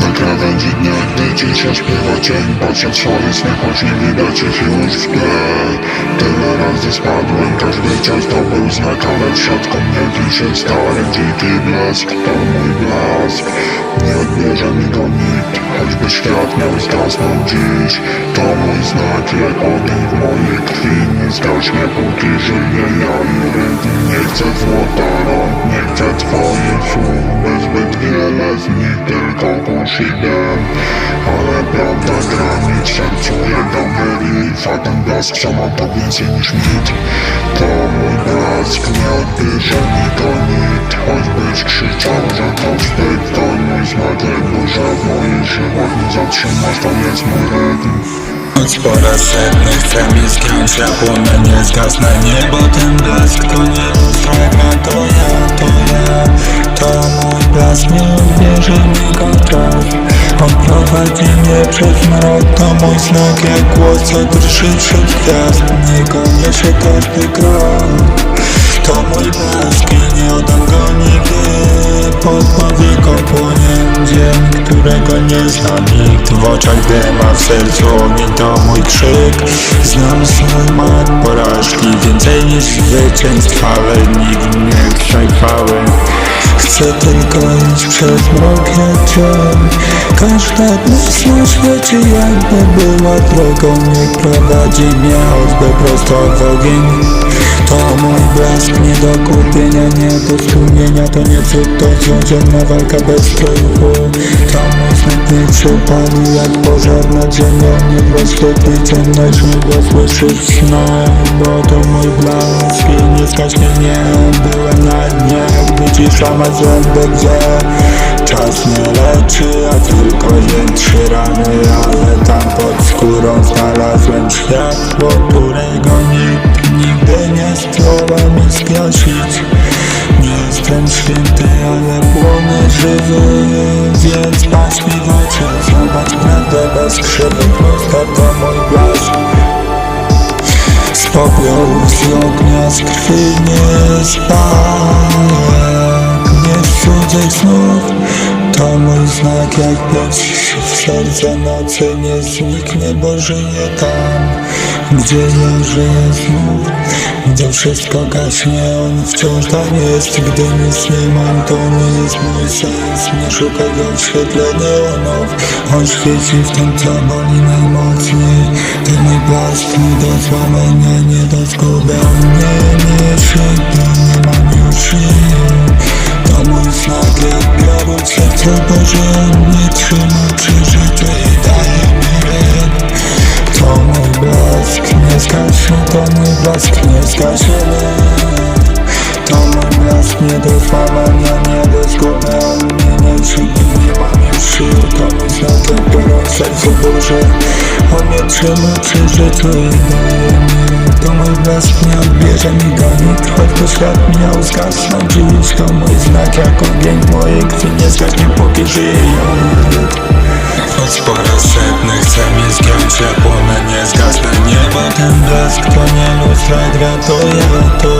Na krawędzi dnia, gdy cisza śpiewa cień Patrzę w swoje sny, choć nie widać ich już w tle Tyle razy spadłem, każdy cios to był znak Ale w środku mnie pisze stary dziki blask To mój blask, nie odbierze mi go nikt Choćby świat miał zgasnąć dziś. To mój znak, jak ogień w mojej krwi Nie zgaśnie póki żyję ja i rytm. Nie chcę złota rąk, nie chcę twoich słów By tylko kusidę Ale prawda gra mi w sercu jak Ameryk A ten blask sama to więcej niż mit. To mój blask, nie odbierze mi go nikt Choćbyś krzyczał, że to wstyd To mój jak burza w moich żyłach Nie zatrzymasz, to jest mój rytm. Choć po raz setny chcę mi zgiąć Ja płonę, nie zgasnę niebo. Ten blask to nie lustrajna To ja, to ja. To mój blask nie odbierze mi On prowadzi mnie przez To mój znak jak głos co drży wśród gwiazd. Nie gonię się każdy krok To mój blask nie oddam go nigdy. Pod powieką płonie dzień, którego nie zna nikt. W oczach dym, a w sercu ogień to mój krzyk. Znam swój mak porażki Więcej niż zwycięstw, ale nikt nie chce chwały Chcę tylko iść przez mrok jak cień. Każda myśl na świecie jakby była drogą Niech prowadzi mnie choćby prosto w ogień To mój blask nie do kupienia, nie do stłumienia To nie cud, to walka bez truchu To mój nie przypadł jak pożar nad ziemią Nie rozświetli ciemność, mój głos słyszysz Bo to mój blask i nie zgaśnie nie Byłem na dnie, gdy cisza ma zęby gdzie Czas nie leczy, a tylko jętrzy rany. Ale tam pod skórą znalazłem światło, którego mi zgasić Nie jestem święty, ale płonę żywy Więc patrz mi w oczy, zobacz prawdę bez krzywy Prosta to mój blask. Z popiołów, z ognia, z krwi nie spałek Nie z cudzych snów To mój znak jak pieśń w serce nocy Nie zniknie, bo żyje tam Ja żyję znów Gdzie wszystko gaśnie On wciąż tam jest Gdy nic nie mam, to nie jest mój sens Nie szukaj go w świetle neonów. On świeci w tym, co boli najmocniej. To mój blask nie do złamania, nie do zguby On nie, nie szybko, nie mam już sił. To mój znak jak biorę serce Boże mnie trzyma blask nie zgaśnie To mój blask nie do złamania, nie do zguby On mnie nie szybki, nie mam już sił To jak biorę w serce Boże On mnie trzyma przy życiu i daje mi To mój blask nie odbierze mi go nikt. Choćby świat miał zgasnąć dziś To mój znak jak ogień mojej krwi Nie zgaśnie póki żyje ja Choć po raz setny. Chcę mi zgiąć Ja nie zgasnę. Niebo Ten blask to nie lustra gra To ja, to